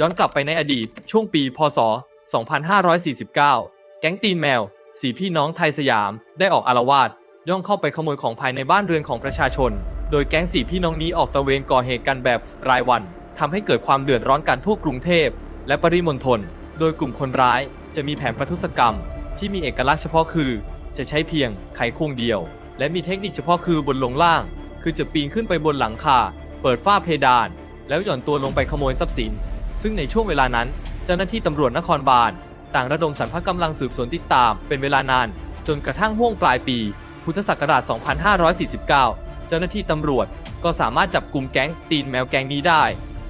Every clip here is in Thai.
ย้อนกลับไปในอดีต ช่วงปี พศ 2549 แก๊งตีนแมว สีพี่น้องไทยสยาม ได้ออกอารวาสย่องเข้าไปขโมยของภายในบ้านเรือนของประชาชน โดยแก๊งสีพี่น้องนี้ออกตระเวนก่อเหตุกันแบบรายวันทำให้เกิดความเดือดร้อนกันทั่วกรุงเทพ และปริมณฑล โดยกลุ่มคนร้ายจะมีแผนประทุษกรรม ที่มีเอกลักษณ์เฉพาะคือ จะใช้เพียงไขควงเดียว และมีเทคนิคเฉพาะคือบนลงล่าง คือจะปีนขึ้นไปบนหลังคา เปิดฝ้าเพดาน แล้วหย่อนตัวลงไปขโมยทรัพย์สิน ซึ่งในช่วงเวลานั้น เจ้าหน้าที่ตำรวจนครบาลต่างระดมสรรพกำลังสืบสวนติดตามเป็นเวลานาน จนกระทั่งห่วงปลายปี พุทธศักราช 2549 เจ้าหน้าที่ตำรวจก็สามารถจับกลุ่มแก๊งตีนแมวแก๊งนี้ได้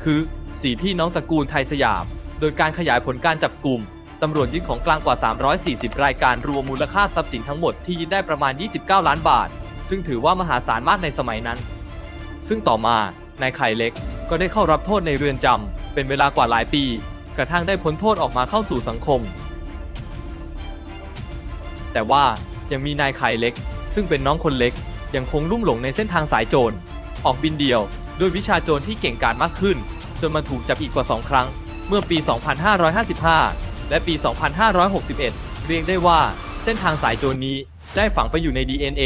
คือสีพี่น้องตระกูลไทยสยาม โดยการขยายผลการจับกลุ่มตำรวจยึดของกลางกว่า 340 รายการรวมมูลค่าทรัพย์สินทั้งหมดที่ยึดได้ประมาณ 29 ล้านบาท ซึ่งถือว่ามหาศาลมากในสมัยนั้น ซึ่งต่อมานายไข่เล็ก ก็ได้เข้ารับโทษในเรือนจำเป็นเวลากว่าหลายปี กระทั่งได้พ้นโทษออกมาเข้าสู่สังคม แต่ว่ายังมีนายไข่เล็ก ซึ่งเป็นน้องคนเล็ก ยังคงลุ่มหลงในเส้นทางสายโจร ออกบินเดียว ด้วยวิชาโจรที่เก่งกาจมากขึ้น จนมาถูกจับอีกกว่า 2 ครั้ง เมื่อปี 2555 และปี 2561 เรียกได้ว่าเส้นทางสายโจรนี้ได้ฝังไปอยู่ใน DNA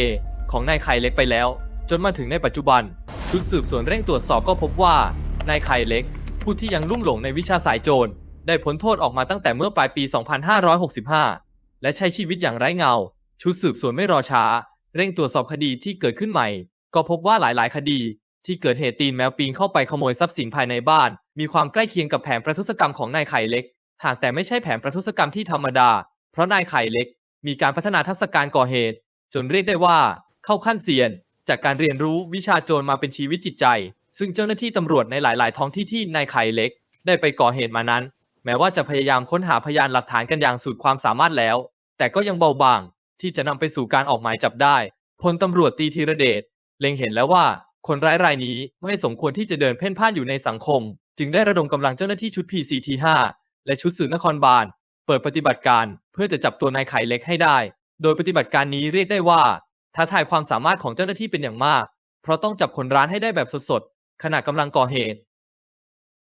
ของนายไข่เล็กไปแล้ว จนมาถึงในปัจจุบัน ชุดสืบสวนเร่งตรวจสอบก็พบว่านายไข่เล็ก ผู้ที่ยังลุ่มหลงในวิชาสายโจร ได้พ้นโทษออกมาตั้งแต่เมื่อปลายปี 2565 และใช้ชีวิตอย่างไร้เงา ชุดสืบสวนไม่รอช้า เร่งตรวจสอบคดีที่เกิดขึ้นใหม่ ก็พบว่าหลายๆ คดี ที่เกิดเหตุตีนแมวปีนเข้าไปขโมยทรัพย์สินภายในบ้าน มีความใกล้เคียงกับแผนประทุษกรรมของนายไข่เล็ก หากแต่ไม่ใช่แผนประทุษกรรมที่ธรรมดา เพราะนายไข่เล็ก มีการพัฒนาทักษะการก่อเหตุ จนเรียกได้ว่า เข้าขั้นเซียน จากการเรียนรู้วิชาโจรมาเป็นชีวิตจิตใจ ซึ่งเจ้าหน้าที่ตำรวจในหลาย ๆ ท้องที่ที่นายไข่เล็ก ได้ไปก่อเหตุมานั้น แม้ว่าจะพยายามค้นหาพยานหลักฐานกันอย่างสุดความสามารถแล้ว แต่ก็ยังเบาบาง ที่จะนำไปสู่การออกหมายจับได้พลตำรวจตีธีรเดชเล็งเห็นแล้วว่าคนร้ายรายนี้ไม่สมควรที่จะเดินเพ่นพ่านอยู่ในสังคม จึงได้ระดมกำลังเจ้าหน้าที่ชุด PCT5 และชุดสืบนครบาลเปิดปฏิบัติการเพื่อจะจับตัวนายไข่เล็กให้ได้ โดยปฏิบัติการนี้เรียกได้ว่า ท้าทายความสามารถของเจ้าหน้าที่เป็นอย่างมาก เพราะต้องจับคนร้ายให้ได้แบบสดๆขณะกำลังก่อเหตุ